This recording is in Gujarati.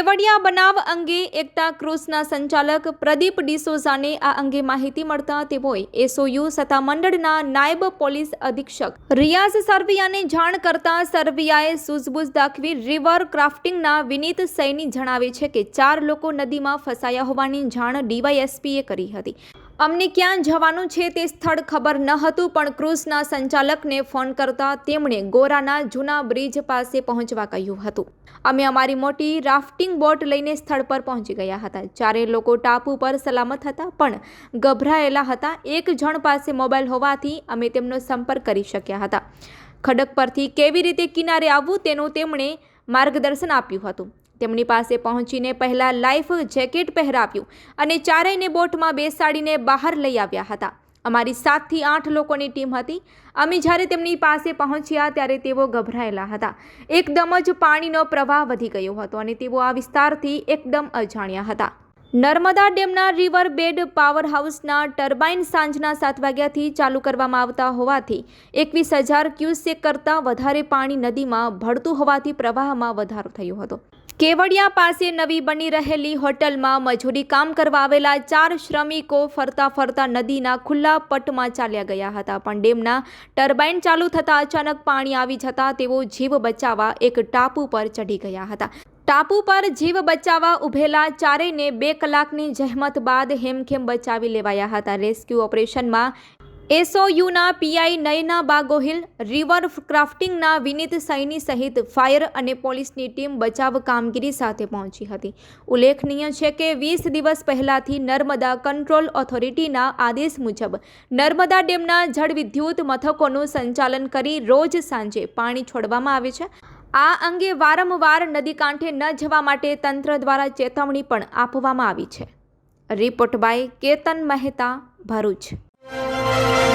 કેવડિયા બનાવ અંગે એકતા ક્રુઝના સંચાલક પ્રદીપ ડિસોઝાને આ અંગે માહિતી મળતા તેઓએ એસઓયુ સત્તામંડળના નાયબ પોલીસ અધિક્ષક રિયાઝ સરવિયાને જાણ કરતા સરવિયાએ સૂઝબૂઝ દાખવી રિવર ક્રાફ્ટિંગના વિનીત સૈની જણાવે છે કે ચાર લોકો નદીમાં ફસાયા હોવાની જાણ ડીવાયએસપીએ કરી હતી. અમને ક્યાં જવાનું છે તે સ્થળ ખબર ન હતું, પણ ક્રુઝના સંચાલકને ફોન કરતા તેમણે ગોરાના જૂના બ્રિજ પાસે પહોંચવા કહ્યું હતું. અમે અમારી મોટી રાફ્ટિંગ બોટ લઈને સ્થળ પર પહોંચી ગયા હતા. ચારે લોકો ટાપુ પર સલામત હતા, પણ ગભરાયેલા હતા. એક જણ પાસે મોબાઈલ હોવાથી અમે તેમનો સંપર્ક કરી શક્યા હતા. ખડક પરથી કેવી રીતે કિનારે આવવું તેનું તેમણે માર્ગદર્શન આપ્યું હતું. તેમની પાસે પહોંચીને પહેલાં લાઈફ જેકેટ પહેરાવ્યું અને ચારેયને બોટમાં બેસાડીને બહાર લઈ આવ્યા હતા. અમારી સાતથી આઠ લોકોની ટીમ હતી. અમે જ્યારે તેમની પાસે પહોંચ્યા ત્યારે તેઓ ગભરાયેલા હતા. એકદમ જ પાણીનો પ્રવાહ વધી ગયો હતો અને તેઓ આ વિસ્તારથી એકદમ અજાણ્યા હતા. નર્મદા ડેમના રિવર બેડ પાવર હાઉસના ટર્બાઇન સાંજના સાત વાગ્યાથી ચાલુ કરવામાં આવતા હોવાથી એકવીસ હજાર ક્યુસેક કરતાં વધારે પાણી નદીમાં ભળતું હોવાથી પ્રવાહમાં વધારો થયો હતો. કેવડિયા પાસે નવી બની રહેલી હોટલમાં મજૂરી કામ કરવા આવેલા ચાર શ્રમિકો ફરતા ફરતા નદીના ખુલ્લા પટમાં ચાલ્યા ગયા હતા. પણ ડેમના ટર્બાઇન ચાલુ થતાં અચાનક પાણી આવી જતાં તેઓ જીવ બચાવવા એક ટાપુ પર ચઢી ગયા હતા. ટાપુ પર જીવ બચાવવા ઉભેલા ચારેયને બે કલાકની જહેમત બાદ હેમખેમ બચાવી લેવાયા હતા. રેસ્ક્યુ ઓપરેશનમાં એસઓયુના પીઆઈ નયના બાગોહિલ રિવર ક્રાફ્ટિંગના વિનીત સૈની સહિત ફાયર અને પોલીસની ટીમ બચાવ કામગીરી સાથે પહોંચી હતી. ઉલ્લેખનીય છે કે વીસ દિવસ પહેલાંથી નર્મદા કંટ્રોલ ઓથોરિટીના આદેશ મુજબ નર્મદા ડેમના જળવિદ્યુત મથકોનું સંચાલન કરી રોજ સાંજે પાણી છોડવામાં આવે છે. આ અંગે વારંવાર નદી કાંઠે ન જવા માટે તંત્ર દ્વારા ચેતવણી પણ આપવામાં આવી છે. Report by Ketan Mehta, Bharuch. Bye.